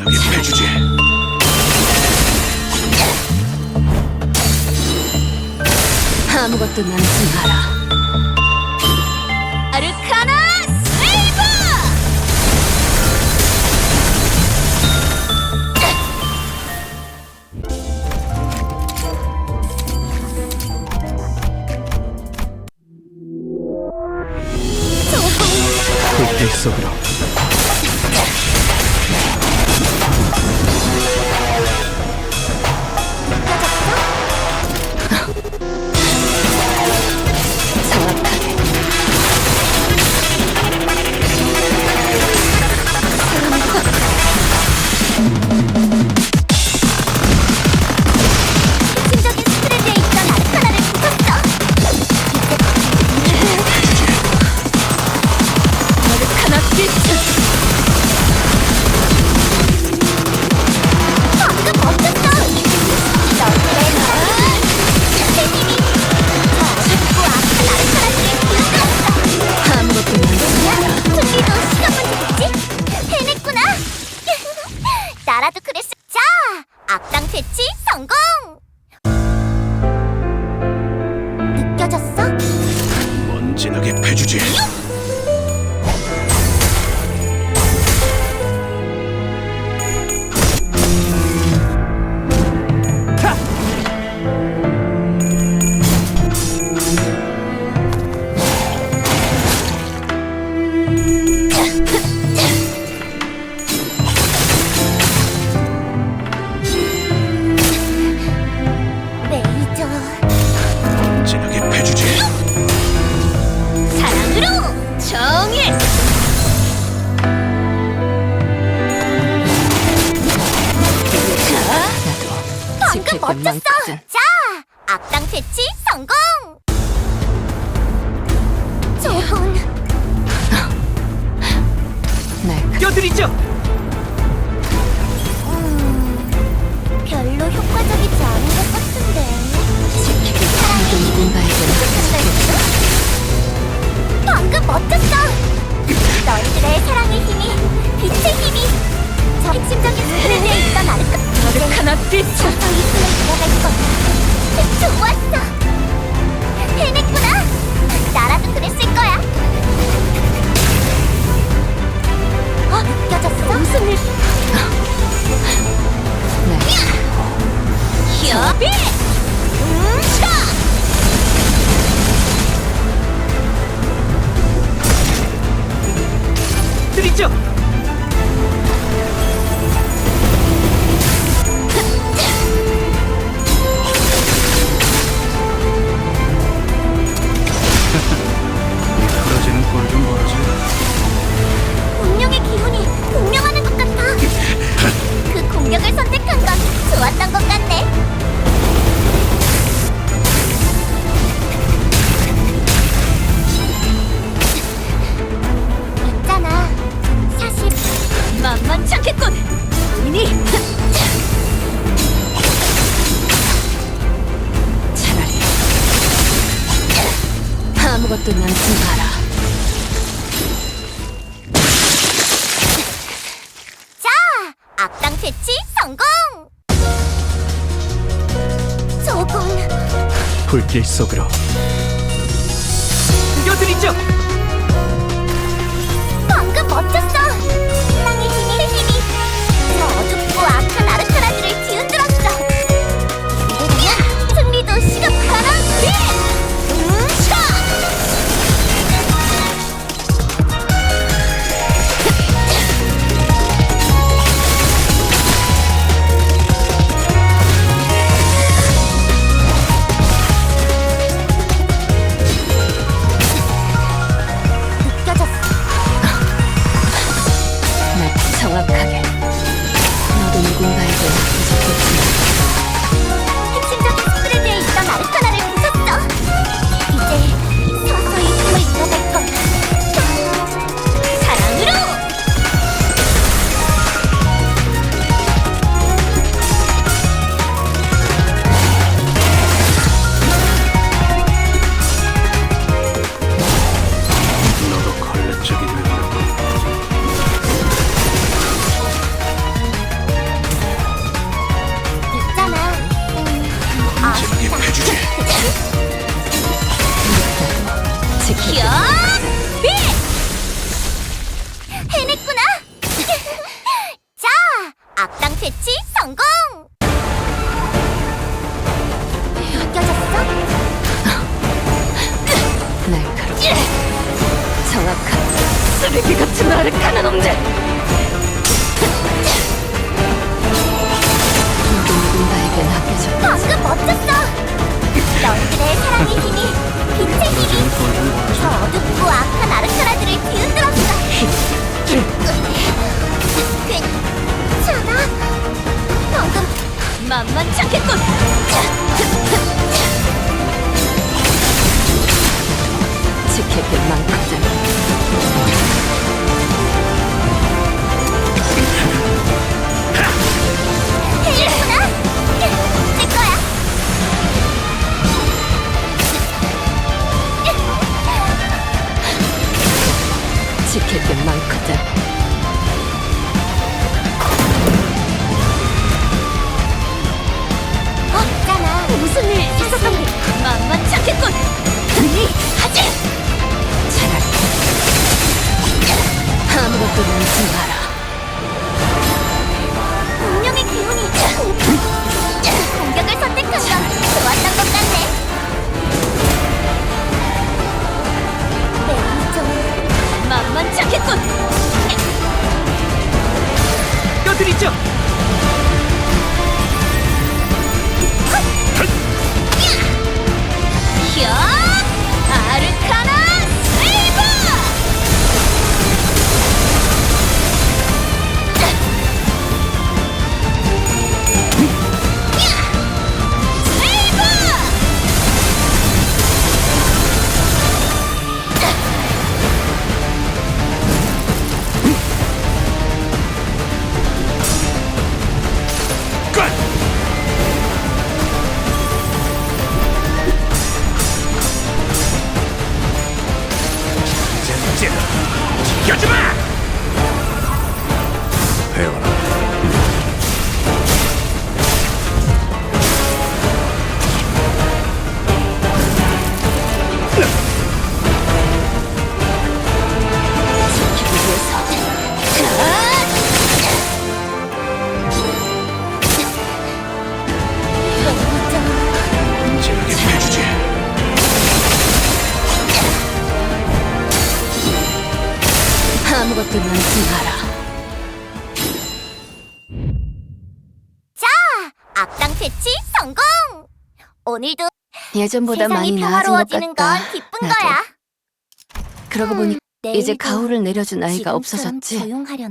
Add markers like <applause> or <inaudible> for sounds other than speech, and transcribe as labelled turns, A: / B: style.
A: 여기 해주지.
B: 아무것도 남지 마라.
C: 악당 퇴치 성공! 느껴졌어?
A: 먼지나게 패주지.
C: 맞췄어! 자! 악당 퇴치 성공! 저건...
B: 날 <laughs> 네.
A: 껴드리죠.
C: 음... 별로 효과적이지 않은 것 같아
B: 아무것도 남지 마라.
C: 자, 악당 퇴치 성공! 저건
A: 불길 속으로 구겨드리죠!
C: 방금 멋졌어! 기억! 빛! 해냈구나! <laughs> 자, 앞당 패치 성공! 느껴졌어?
B: 날카롭고 정확한 쓰레기 같은 나를 가는 놈들! 누군가에겐 아껴졌
C: 방금 멋졌어! 너희들의 사랑의 힘이 빛의 힘이. 저 어둡고 아르
B: 지킬 게 많거든
C: 없잖아 무슨 일 있었던 게
B: 만만치 않겠군. 니 하지! 차라리. 아무것도 남지 마라 만만치 않겠군
A: 껴드리죠.
C: peor. 오늘도
B: 예전보다 많이
C: 세상이
B: 나아진 것
C: 평화로워지는
B: 같다.
C: 건 기쁜
B: 나도.
C: 거야.
B: 그러고 보니
C: 내일도
B: 이제 가오를 내려준 아이가
C: 지금처럼
B: 없어졌지?
C: 조용하려나